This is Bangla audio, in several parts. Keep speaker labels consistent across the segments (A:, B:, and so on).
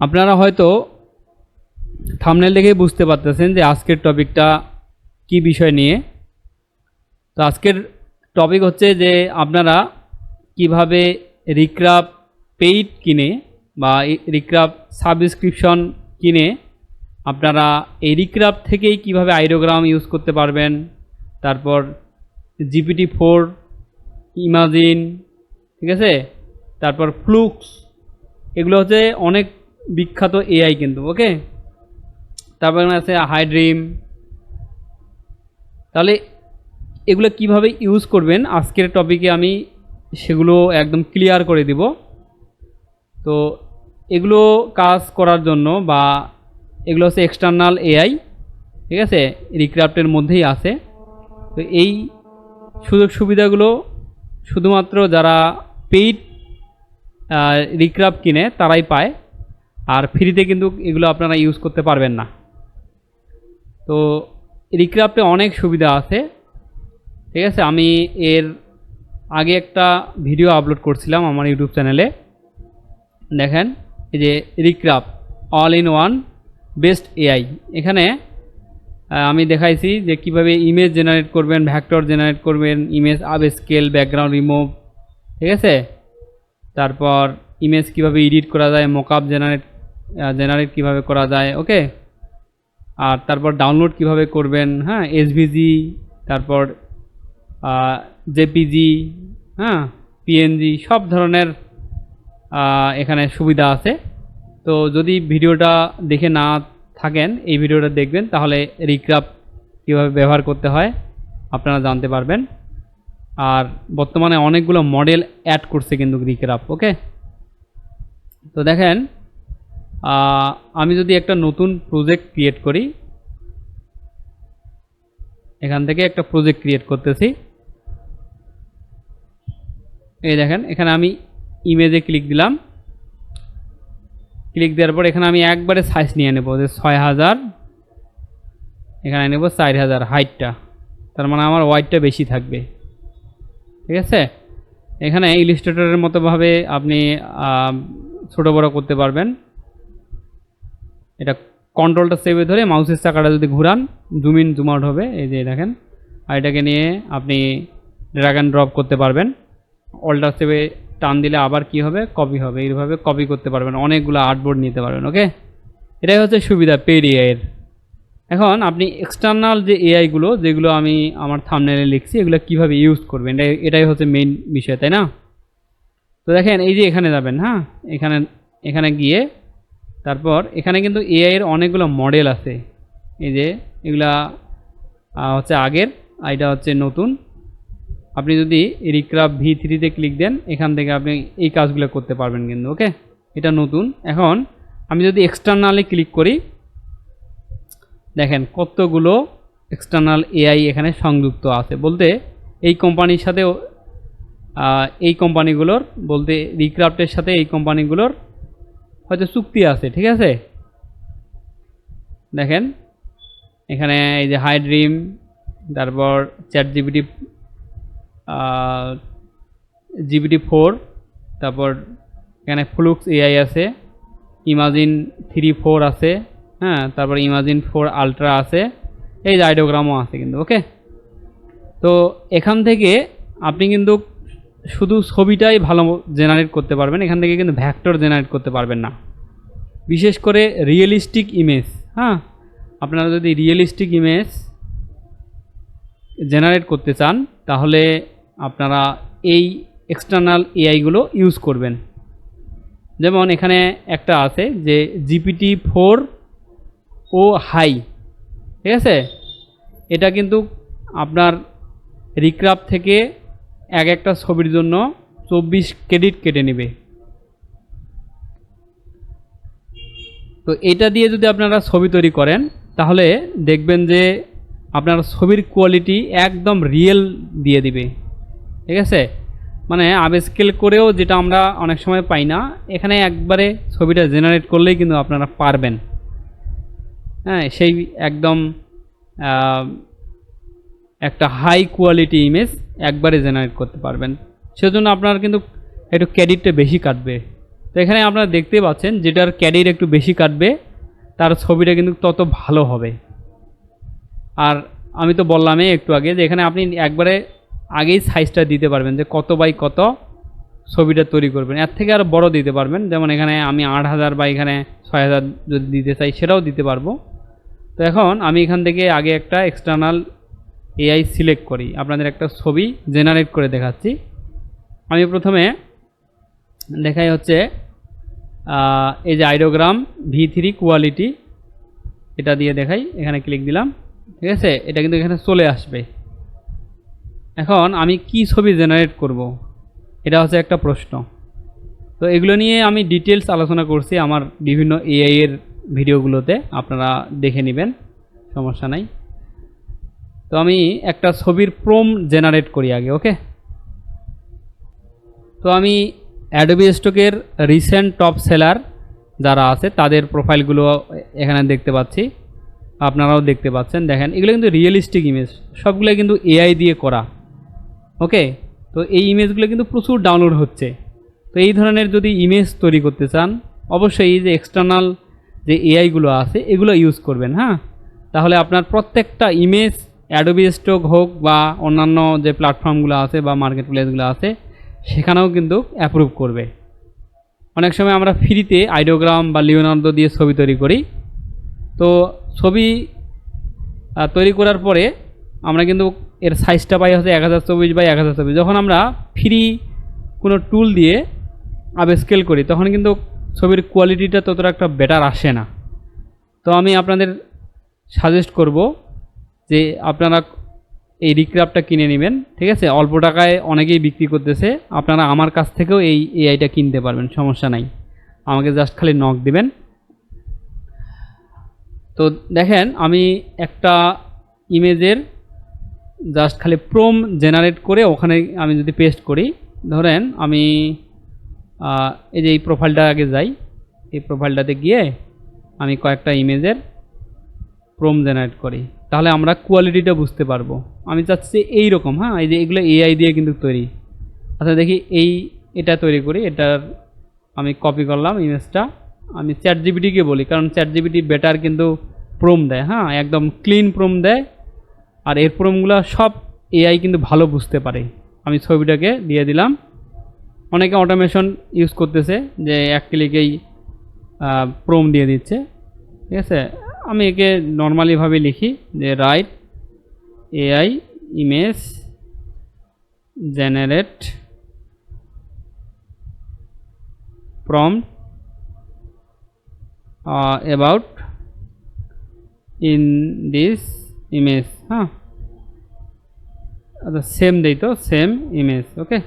A: আপনারা হয়তো থামনেল দেখেই বুঝতে পারতেছেন যে আজকের টপিকটা কি বিষয় নিয়ে। তো আজকের টপিক হচ্ছে যে আপনারা কীভাবে রিক্রাপ পেইড কিনে বা রিক্রাপ সাবস্ক্রিপশন কিনে আপনারা এই রিক্রাপ থেকেই কীভাবে আইরোগ্রাম ইউজ করতে পারবেন, তারপর জিপিটি ফোর ইমাজিন ঠিক আছে? তারপর ফ্লুক্স এগুলো হচ্ছে অনেক বিখ্যাত এআই কিন্তু ওকে তারপর আছে হাইড্রিম তাহলে এগুলো কীভাবে ইউজ করবেন? আজকের টপিকে আমি সেগুলো একদম ক্লিয়ার করে দিব। তো এগুলো কাজ করার জন্য বা এগুলো হচ্ছে এক্সটার্নাল এআই ঠিক আছে? রিক্রাফ্টের মধ্যেই আছে। তো এই সুযোগ সুবিধাগুলো শুধুমাত্র যারা পেইড রিক্রাফ কিনে তারাই পায়। আর ফ্রিতে কিন্তু এগুলো আপনারা ইউজ করতে পারবেন না। তো রিক্রাফ্টে অনেক সুবিধা আছে, ঠিক আছে? আমি এর আগে একটা ভিডিও আপলোড করছিলাম আমার ইউটিউব চ্যানেলে দেখেন, এই যে Recraft all in one best AI এখানে আমি দেখাইছি যে কীভাবে ইমেজ জেনারেট করবেন ভ্যাক্টর জেনারেট করবেন image upscale background remove ঠিক আছে? তারপর ইমেজ কীভাবে এডিট করা যায় মকআপ জেনারেট জেনারেট কীভাবে করা যায় ওকে আর তারপর ডাউনলোড কীভাবে করবেন হ্যাঁ? এসভিজি তারপর জেপিজি হ্যাঁ? পিএনজি সব ধরনের এখানে সুবিধা আছে। তো যদি ভিডিওটা দেখে না থাকেন, এই ভিডিওটা দেখবেন, তাহলে রিক্রাপ কীভাবে ব্যবহার করতে হয়, আপনারা জানতে পারবেন। আর বর্তমানে অনেকগুলো মডেল অ্যাড করছে কিন্তু রিক্রাপ ওকে তো দেখেন আমি যদি একটা নতুন প্রজেক্ট ক্রিয়েট করি, এখান থেকে একটা প্রজেক্ট ক্রিয়েট করতেছি। এই দেখেন, এখানে আমি ইমেজে ক্লিক দিলাম। ক্লিক দেওয়ার পর এখানে আমি একবারে সাইজ নিয়ে নেব, যে ছয় হাজার। এখানে নেব চার হাজার হাইটটা তার মানে আমার ওয়াইটটা বেশি থাকবে। ঠিক আছে? এখানে ইলিস্ট্রেটরের মতোভাবে আপনি ছোট বড় করতে পারবেন। এটা কন্ট্রোলটা সেভে ধরে মাউসের চাকাটা যদি ঘুরান জুম ইন জুম আউট হবে, এই যে দেখেন। আর এটাকে নিয়ে আপনি ড্র্যাগ অ্যান্ড ড্রপ করতে পারবেন। অল্টার সেভে টান দিলে আবার কি হবে? কপি হবে। এইভাবে কপি করতে পারবেন। অনেকগুলো আর্টবোর্ড নিতে পারবেন ওকে এটাই হচ্ছে সুবিধা পেড এআইয়ের এখন আপনি এক্সটার্নাল যে এআইগুলো যেগুলো আমি আমার থামনেলে লিখছি, এগুলো কীভাবে ইউজ করবেন? এটাই এটাই হচ্ছে মেইন বিষয়, তাই না? তো দেখেন, এই যে এখানে যাবেন হ্যাঁ? এখানে এখানে গিয়ে তারপর এখানে কিন্তু এআই এর অনেকগুলো মডেল আছে। এই যে, এগুলা হচ্ছে আগের, আর এটা হচ্ছে নতুন। আপনি যদি রিক্রাফ ভি থ্রিতে ক্লিক দেন, এখান থেকে আপনি এই কাজগুলো করতে পারবেন কিন্তু, ওকে? এটা নতুন। এখন আমি যদি এক্সটার্নালে ক্লিক করি, দেখেন কতগুলো এক্সটার্নাল এআই এখানে সংযুক্ত আছে। বলতে এই কোম্পানির সাথে এই কোম্পানিগুলোর বলতে রিক্রাফ্টের সাথে এই কোম্পানিগুলোর হয়তো চুক্তি আছে, ঠিক আছে? দেখেন, এখানে এই যে হাই ড্রিম তারপর চ্যাট জিবিটি জিবিটি ফোর, তারপর এখানে ফ্লুক্স এআই আছে, ইমাজিন থ্রি ফোর আছে হ্যাঁ তারপর ইমাজিন ফোর আলট্রা আছে, এই যে আইডিওগ্রামও আছে কিন্তু, ওকে? তো এখান থেকে আপনি কিন্তু শুধু ছবিটাই ভালো জেনারেট করতে পারবেন, এখান থেকে কিন্তু ভ্যাক্টর জেনারেট করতে পারবেন না। বিশেষ করে রিয়েলিস্টিক ইমেজ হ্যাঁ? আপনারা যদি রিয়েলিস্টিক ইমেজ জেনারেট করতে চান, তাহলে আপনারা এই এক্সটার্নাল এআইগুলো ইউজ করবেন। যেমন এখানে একটা আছে যে জিপিটি ফোর ও হাই ঠিক আছে? এটা কিন্তু আপনার রিক্রাফ থেকে এক একটা ছবির জন্য চব্বিশ ক্রেডিট কেটে নেবে। তো এটা দিয়ে যদি আপনারা ছবি তৈরি করেন, তাহলে দেখবেন যে আপনার ছবির কোয়ালিটি একদম রিয়েল দিয়ে দিবে। ঠিক আছে? মানে আবেস্কেল করেও যেটা আমরা অনেক সময় পাই না, এখানে একবারে ছবিটা জেনারেট করলেই কিন্তু আপনারা পারবেন। হ্যাঁ সেই একদম একটা হাই কোয়ালিটি ইমেজ একবারে জেনারেট করতে পারবেন। সেজন্য আপনার কিন্তু একটু ক্রেডিটটা বেশি কাটবে। তো এখানে আপনারা দেখতে পাচ্ছেন, যেটার ক্যারির একটু বেশি কাটবে, তার ছবিটা কিন্তু তত ভালো হবে। আর আমি তো বললামই একটু আগে যে এখানে আপনি একবারে আগেই সাইজটা দিতে পারবেন যে কত বাই কত ছবিটা তৈরি করবেন। এর থেকে আরও বড় দিতে পারবেন, যেমন এখানে আমি আট হাজার বা এখানে ছয় হাজার যদি দিতে চাই সেটাও দিতে পারব। তো এখন আমি এখান থেকে আগে একটা এক্সটার্নাল এআই সিলেক্ট করি। আপনাদের একটা ছবি জেনারেট করে দেখাচ্ছি। আমি প্রথমে দেখাই হচ্ছে এই যে আইডোগ্রাম ভি থ্রি কোয়ালিটি এটা দিয়ে দেখাই। এখানে ক্লিক দিলাম। ঠিক আছে? এটা কিন্তু এখানে চলে আসবে। এখন আমি কি ছবি জেনারেট করব? এটা হচ্ছে একটা প্রশ্ন। তো এগুলো নিয়ে আমি ডিটেলস আলোচনা করছি আমার বিভিন্ন এআই এর ভিডিওগুলোতে আপনারা দেখে নেবেন। সমস্যা নাই। তো আমি একটা ছবির প্রোম জেনারেট করি আগে ওকে তো আমি অ্যাডোবি স্টকের রিসেন্ট টপ সেলার যারা আছে, তাদের প্রোফাইলগুলো এখানে দেখতে পাচ্ছি। আপনারাও দেখতে পাচ্ছেন, দেখেন। এগুলো কিন্তু রিয়েলিস্টিক ইমেজ সবগুলো কিন্তু এআই দিয়ে করা ওকে তো এই ইমেজগুলো কিন্তু প্রচুর ডাউনলোড হচ্ছে। তো এই ধরনের যদি ইমেজ তৈরি করতে চান, অবশ্যই যে এক্সটার্নাল যে এআইগুলো আছে, এগুলো ইউজ করবেন হ্যাঁ? তাহলে আপনার প্রত্যেকটা ইমেজ অ্যাডোবি স্টক হোক বা অন্যান্য যে প্ল্যাটফর্মগুলো আছে বা মার্কেট প্লেসগুলো আছে, সেখানেও কিন্তু অ্যাপ্রুভ করবে। অনেক সময় আমরা ফ্রিতে আইডিওগ্রাম বা লিওনার্দো দিয়ে ছবি তৈরি করি। তো ছবি তৈরি করার পরে আমরা কিন্তু এর সাইজটা পাই হচ্ছে এক হাজার চব্বিশ বাই এক হাজার চব্বিশ। যখন আমরা ফ্রি কোনো টুল দিয়ে আবে স্কেল করি, তখন কিন্তু ছবির কোয়ালিটিটা ততটা একটা বেটার আসে না। তো আমি আপনাদের সাজেস্ট করব যে আপনারা এই রিক্রাফটটা কিনে নেবেন, ঠিক আছে? অল্প টাকায় অনেকেই বিক্রি করতেছে। আপনারা আমার কাছ থেকেও এই এআইটা কিনতে পারবেন, সমস্যা নাই। আমাকে জাস্ট খালি নক দিবেন। তো দেখেন, আমি একটা ইমেজের জাস্ট খালি প্রোম জেনারেট করে ওখানে আমি যদি পেস্ট করি, ধরেন আমি এই যে এই প্রোফাইলটা আগে যাই। এই প্রোফাইলটাতে গিয়ে আমি কয়েকটা ইমেজের প্রোম জেনারেট করি। তাহলে আমরা কোয়ালিটিটা বুঝতে পারব। আমি চাচ্ছি এই রকম হ্যাঁ? এই যে এগুলো এআই দিয়ে কিন্তু তৈরি। আচ্ছা দেখি এই, এটা তৈরি করি, এটার আমি কপি করলাম ইমেজটা আমি চ্যাট জিবিটিকে বলি, কারণ চ্যাট জিবিটি বেটার কিন্তু প্রোম দেয় হ্যাঁ? একদম ক্লিন প্রোম দেয়, আর এর প্রোমগুলো সব এআই কিন্তু ভালো বুঝতে পারে। আমি ছবিটাকে দিয়ে দিলাম। অনেকে অটোমেশন ইউজ করতেছে, যে এক ক্লিকেই প্রোম দিয়ে দিচ্ছে। ঠিক আছে? আমি একে নর্মালিভাবে লিখি যে write AI image generate uh, about in this image হ্যাঁ আচ্ছা সেম দেই তো সেম ইমেজ ওকে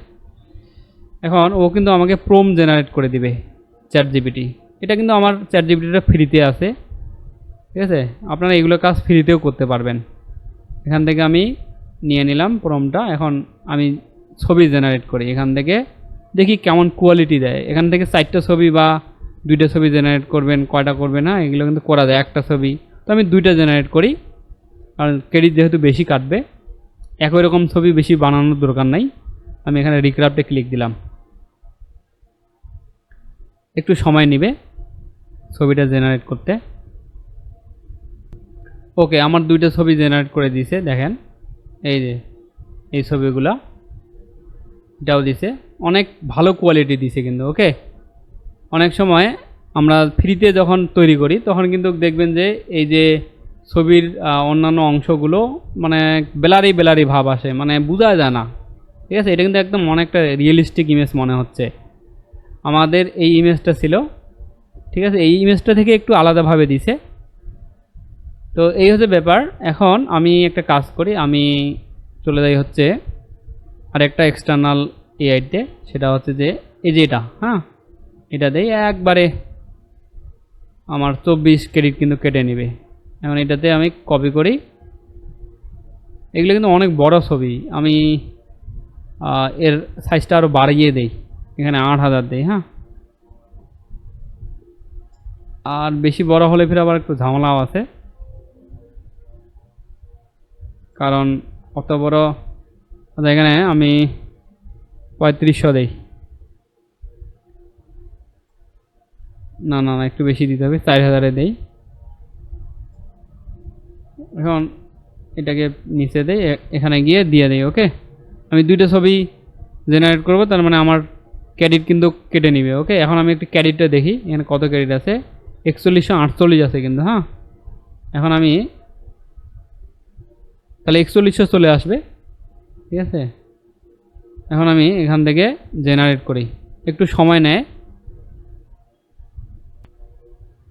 A: এখন ও কিন্তু আমাকে প্রোম জেনারেট করে দিবে চ্যাট জিবিটি এটা কিন্তু আমার চ্যাট জিবিটিটা ফ্রিতে আছে। ঠিক আছে? আপনারা এগুলো কাজ ফ্রিতেও করতে পারবেন। এখান থেকে আমি নিয়ে নিলাম প্রমটা এখন আমি ছবি জেনারেট করি। এখান থেকে দেখি কেমন কোয়ালিটি দেয়। এখান থেকে চারটা ছবি বা দুইটা ছবি জেনারেট করবেন, কয়টা করবেন না, এগুলো কিন্তু করা যায় একটা ছবি। তো আমি দুইটা জেনারেট করি। কারণ ক্রেডিট যেহেতু বেশি কাটবে, একই রকম ছবি বেশি বানানোর দরকার নাই। আমি এখানে রিক্রাফটে ক্লিক দিলাম। একটু সময় নেবে ছবিটা জেনারেট করতে। ওকে, আমার দুইটা ছবি জেনারেট করে দিয়েছে দেখেন। এই যে, এই ছবিগুলা। এটাও দিছে। অনেক ভালো কোয়ালিটি দিছে কিন্তু, ওকে? অনেক সময় আমরা ফ্রিতে যখন তৈরি করি, তখন কিন্তু দেখবেন যে এই যে ছবির অন্যান্য অংশগুলো মানে বেলারি বেলারি ভাব আসে মানে বোঝা যায় না। ঠিক আছে? এটা কিন্তু একদম অনেকটা রিয়েলিস্টিক ইমেজ মনে হচ্ছে। আমাদের এই ইমেজটা ছিল, ঠিক আছে? এই ইমেজটা থেকে একটু আলাদাভাবে দিছে। তো এই হচ্ছে ব্যাপার। এখন আমি একটা কাজ করি, আমি চলে যাই হচ্ছে আরেকটা এক্সটার্নাল এআইতে সেটা হচ্ছে যে এই যে এটা হ্যাঁ? এটা দেই একবারে আমার চব্বিশ ক্রেডিট কিন্তু কেটে নেবে। এখন এটাতে আমি কপি করি। এগুলো কিন্তু অনেক বড় ছবি। আমি এর সাইজটা আরও বাড়িয়ে দেই। এখানে আট হাজার দেই হ্যাঁ? আর বেশি বড় হলে ফির আবার একটু ঝামেলাও আছে। কারণ অত বড়, এখানে আমি পঁয়ত্রিশশো দেই। না না না, একটু বেশি দিতে হবে চার হাজারে দেই। এখন এটাকে নিচে দেই এখানে গিয়ে দিয়ে দেই, ওকে? আমি দুইটা ছবি জেনারেট করব, তার মানে আমার ক্রেডিট কিন্তু কেটে নিবে, ওকে? এখন আমি একটু ক্রেডিটটা দেখি, এখানে কত ক্রেডিট আছে? একচল্লিশশো আটচল্লিশ আছে কিন্তু হ্যাঁ? এখন আমি তাহলে একচল্লিশশো চলে আসবে। ঠিক আছে? এখন আমি এখান থেকে জেনারেট করি। একটু সময় নেয়।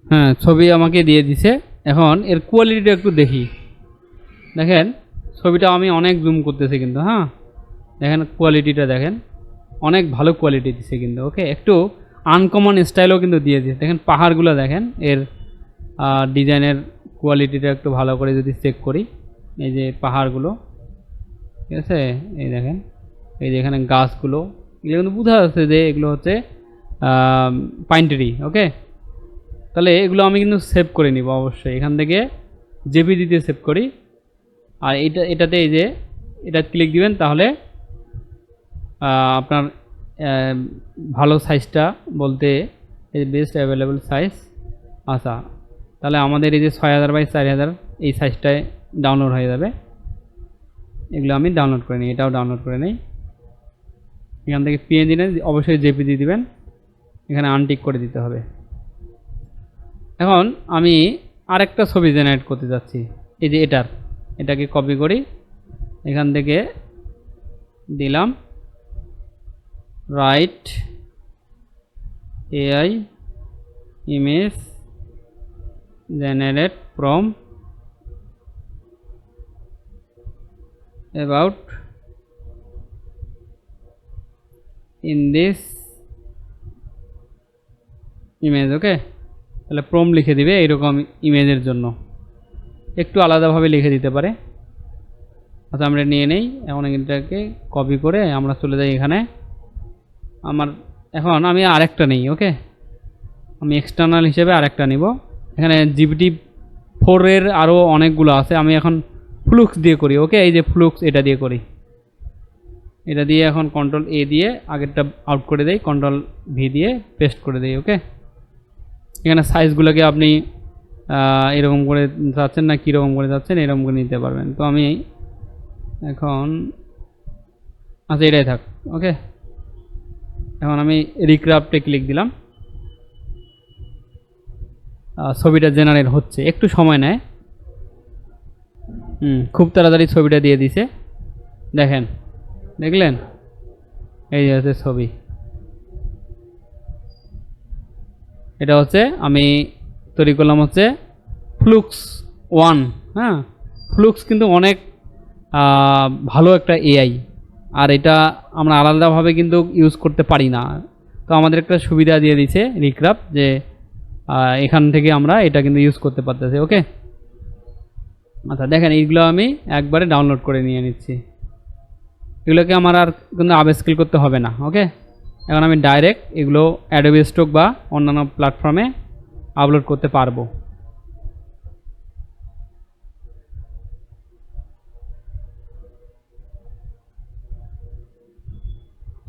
A: হ্যাঁ ছবি আমাকে দিয়ে দিছে। এখন এর কোয়ালিটিটা একটু দেখি। দেখেন, ছবিটা আমি অনেক জুম করতেছি কিন্তু হ্যাঁ? দেখেন কোয়ালিটিটা দেখেন। অনেক ভালো কোয়ালিটি দিছে কিন্তু ওকে একটু আনকমন স্টাইলও কিন্তু দিয়ে দিয়েছে দেখেন, পাহাড়গুলো দেখেন, এর ডিজাইনের কোয়ালিটিটা একটু ভালো করে যদি চেক করি। এই যে পাহাড়গুলো, ঠিক আছে? এই দেখেন, এই যে এখানে গাছগুলো, এগুলো কিন্তু বোঝা যাচ্ছে যে এগুলো হচ্ছে পাইন ট্রি ওকে তাহলে এগুলো আমি কিন্তু সেভ করে নিব অবশ্যই। এখান থেকে জেপি দিতে সেভ করি। আর এটা, এটাতে এই যে, এটা ক্লিক দিবেন, তাহলে আপনার ভালো সাইজটা বলতে এই বেস্ট অ্যাভেলেবল সাইজ আচ্ছা তাহলে আমাদের এই যে ছয় হাজার বাই চার হাজার এই সাইজটায় ডাউনলোড হয়ে যাবে। এগুলো আমি ডাউনলোড করে নিই, এটাও ডাউনলোড করে নিই। এখান থেকে পিএনজি দিলে অবশ্যই জেপিজি দিবেন, এখানে আনটিক করে দিতে হবে। এখন আমি আরেকটা ছবি জেনারেট করতে যাচ্ছি, এই যে এটার। এটাকে কপি করি, এখান থেকে দিলাম write AI image generate from about in this image okay তাহলে প্রম লিখে দিবে এইরকম ইমেজের জন্য। একটু আলাদাভাবে লিখে দিতে পারে। আচ্ছা আমরা নিয়ে নেই। এখন এটাকে কপি করে আমরা চলে যাই এখানে। আমার, এখন আমি আরেকটা নেই ওকে আমি এক্সটার্নাল হিসেবে আরেকটা নিব। এখানে জিবিটি ফোরের আরও অনেকগুলো আছে। আমি এখন ফ্লুক্স দিয়ে করি ওকে এই যে ফ্লুক্স এটা দিয়ে করি। এটা দিয়ে এখন কন্ট্রোল এ দিয়ে আগেরটা আউট করে দেই কন্ট্রোল ভি দিয়ে পেস্ট করে দেই ওকে এখানে সাইজগুলোকে আপনি এরকম করে যাচ্ছেন না, কীরকম করে যাচ্ছেন, এরকম করে নিতে পারবেন। তো আমি এখন আচ্ছা এটাই থাক ওকে এখন আমি রিক্রাফটে ক্লিক দিলাম। ছবিটা জেনারেট হচ্ছে, একটু সময় নেয়। হুম। খুব তাড়াতাড়ি ছবিটা দিয়ে দিছে। দেখেন, দেখলেন? এই হচ্ছে ছবি। এটা হচ্ছে আমি তৈরি করলাম হচ্ছে ফ্লুক্স ওয়ান হ্যাঁ? ফ্লুক্স কিন্তু অনেক ভালো একটা এআই আর এটা আমরা আলাদাভাবে কিন্তু ইউজ করতে পারি না। তো আমাদের একটা সুবিধা দিয়ে দিছে রিক্রাফ যে এখান থেকে আমরা এটা কিন্তু ইউজ করতে পারতেছি ওকে আচ্ছা দেখেন, এইগুলো আমি একবারে ডাউনলোড করে নিয়ে নিচ্ছি। এগুলোকে আমার আর কিন্তু আবেস্কেল করতে হবে না ওকে এখন আমি ডাইরেক্ট এগুলো অ্যাডোবি স্টক বা অন্যান্য প্ল্যাটফর্মে আপলোড করতে পারব।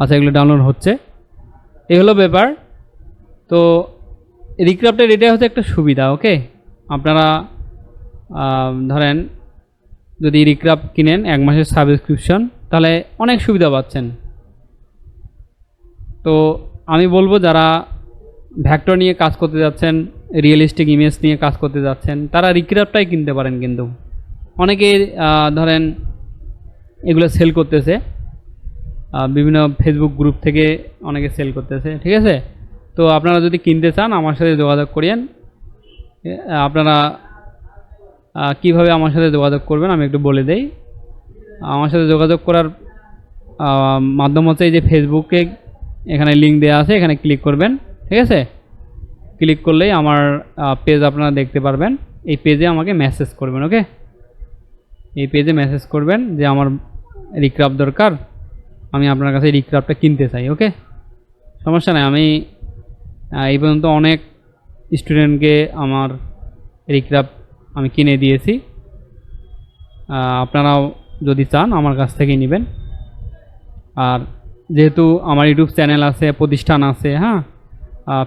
A: আচ্ছা এগুলো ডাউনলোড হচ্ছে। এই হলো ব্যাপার। তো রিক্রাফটের এটাই হচ্ছে একটা সুবিধা ওকে আপনারা ধরেন যদি রিক্রাফট কিনেন এক মাসের সাবস্ক্রিপশন, তাহলে অনেক সুবিধা পাচ্ছেন। তো আমি বলব যারা ভ্যাক্টর নিয়ে কাজ করতে যাচ্ছেন, রিয়েলিস্টিক ইমেজ নিয়ে কাজ করতে যাচ্ছেন, তারা রিক্রাফটাই কিনতে পারেন কিন্তু। অনেকে ধরেন এগুলো সেল করতেছে বিভিন্ন ফেসবুক গ্রুপ থেকে অনেকে সেল করতেছে, ঠিক আছে? তো আপনারা যদি কিনতে চান, আমার সাথে যোগাযোগ করিয়েন। আপনারা কীভাবে আমার সাথে যোগাযোগ করবেন আমি একটু বলে দেই। আমার সাথে যোগাযোগ করার মাধ্যম হচ্ছে এই যে ফেসবুকে এখানে লিঙ্ক দেওয়া আছে, এখানে ক্লিক করবেন, ঠিক আছে? ক্লিক করলেই আমার পেজ আপনারা দেখতে পারবেন। এই পেজে আমাকে মেসেজ করবেন ওকে এই পেজে মেসেজ করবেন যে আমার রিক্রাফট দরকার, আমি আপনার কাছে রিক্রাফটটা কিনতে চাই ওকে সমস্যা নেই, আমি এই পর্যন্ত অনেক স্টুডেন্টকে আমার রিক্রাফট আমি কিনে দিয়েছি। আপনারাও যদি চান আমার কাছ থেকেই নেবেন। আর যেহেতু আমার ইউটিউব চ্যানেল আছে, প্রতিষ্ঠান আছে হ্যাঁ?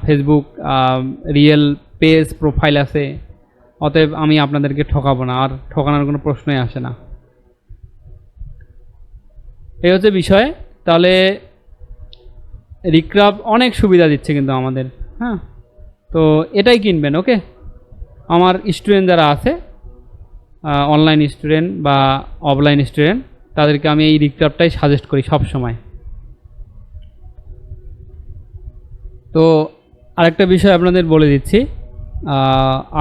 A: ফেসবুক রিয়েল পেজ প্রোফাইল আছে, অতএব আমি আপনাদেরকে ঠকাবো না, আর ঠকানোর কোনো প্রশ্নই আসে না। এই হচ্ছে বিষয়। তাহলে রিক্রাব অনেক সুবিধা দিচ্ছে কিন্তু আমাদের হ্যাঁ? তো এটাই কিনবেন, ওকে? আমার স্টুডেন্ট যারা আছে অনলাইন স্টুডেন্ট বা অফলাইন স্টুডেন্ট তাদেরকে আমি এই রিক্রাবটাই সাজেস্ট করি সব সময় তো আরেকটা বিষয় আপনাদের বলে দিচ্ছি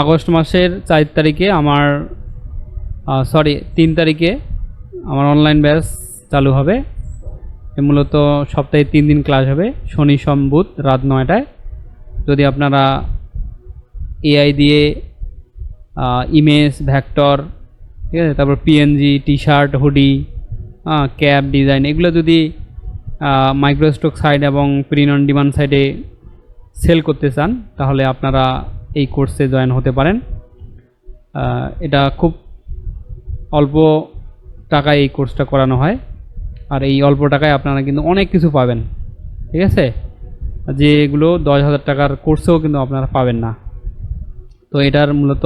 A: আগস্ট মাসের চার তারিখে আমার সরি তিন তারিখে আমার অনলাইন ব্যাচ চালু হবে। মূলত সপ্তাহে তিন দিন ক্লাস হবে, শনি, সোম, বুধ রাত নয়টায়। যদি আপনারা এআই দিয়ে ইমেজ ভ্যাক্টর ঠিক আছে? তারপর PNG T shirt hoodie cap design এগুলো যদি মাইক্রোস্টক সাইড এবং প্রিন্ট অন ডিমান্ড সাইডে সেল করতে চান, তাহলে আপনারা এই কোর্সে জয়েন হতে পারেন। এটা খুব অল্প টাকায় এই কোর্সটা করানো হয়। আর এই অল্প টাকায় আপনারা কিন্তু অনেক কিছু পাবেন। ঠিক আছে? যেগুলো দশ হাজার টাকার কোর্সেও কিন্তু আপনারা পাবেন না। তো এটার মূলত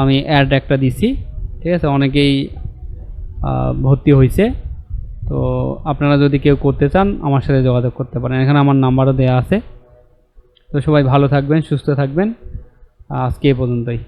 A: আমি অ্যাড একটা দিছি, ঠিক আছে? অনেকেই ভর্তি হয়েছে তো আপনারা যদি কেউ করতে চান, আমার সাথে যোগাযোগ করতে পারেন। এখানে আমার নাম্বারও দেওয়া আছে। তো সবাই ভালো থাকবেন, সুস্থ থাকবেন। আজকে এ পর্যন্তই।